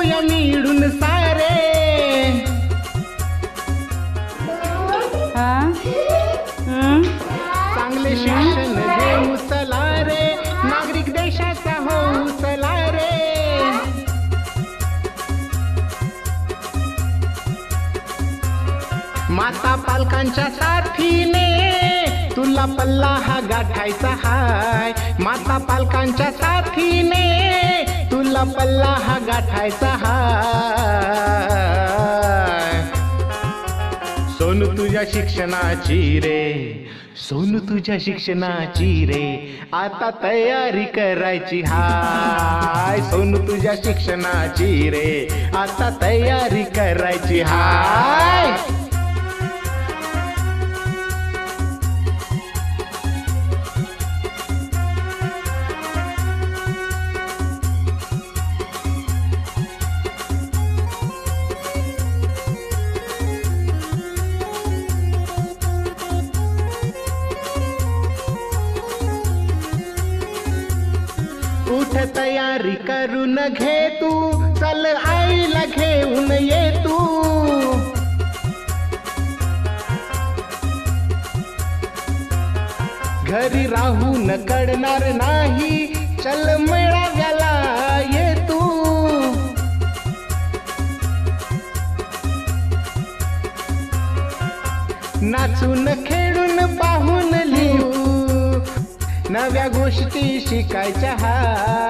गाऊया मिळून सारे? चांगले शिक्षण घेऊ चला रे नागरिक देशाचा होऊ चला रे माता पालकांच्या साथीने तुला पल्ला हा गाठायचा हाय. माता पालकांच्या साथीने तुला पल्ला हा गाठायचा हा सोनू तुझ्या शिक्षणाची रे सोनू तुझ्या शिक्षणाची रे आता तयारी करायची हाय. सोनू तुझ्या शिक्षणाची रे आता तयारी करायची हाय. तयारी करून घे तू. चल आईला घेऊन ये तू. घरी राहून कडणार नाही. चल मेळाव्याला ये तू. नाचून खेळून पाहून लिहू. नव्या गोष्टी शिकायच्या हा.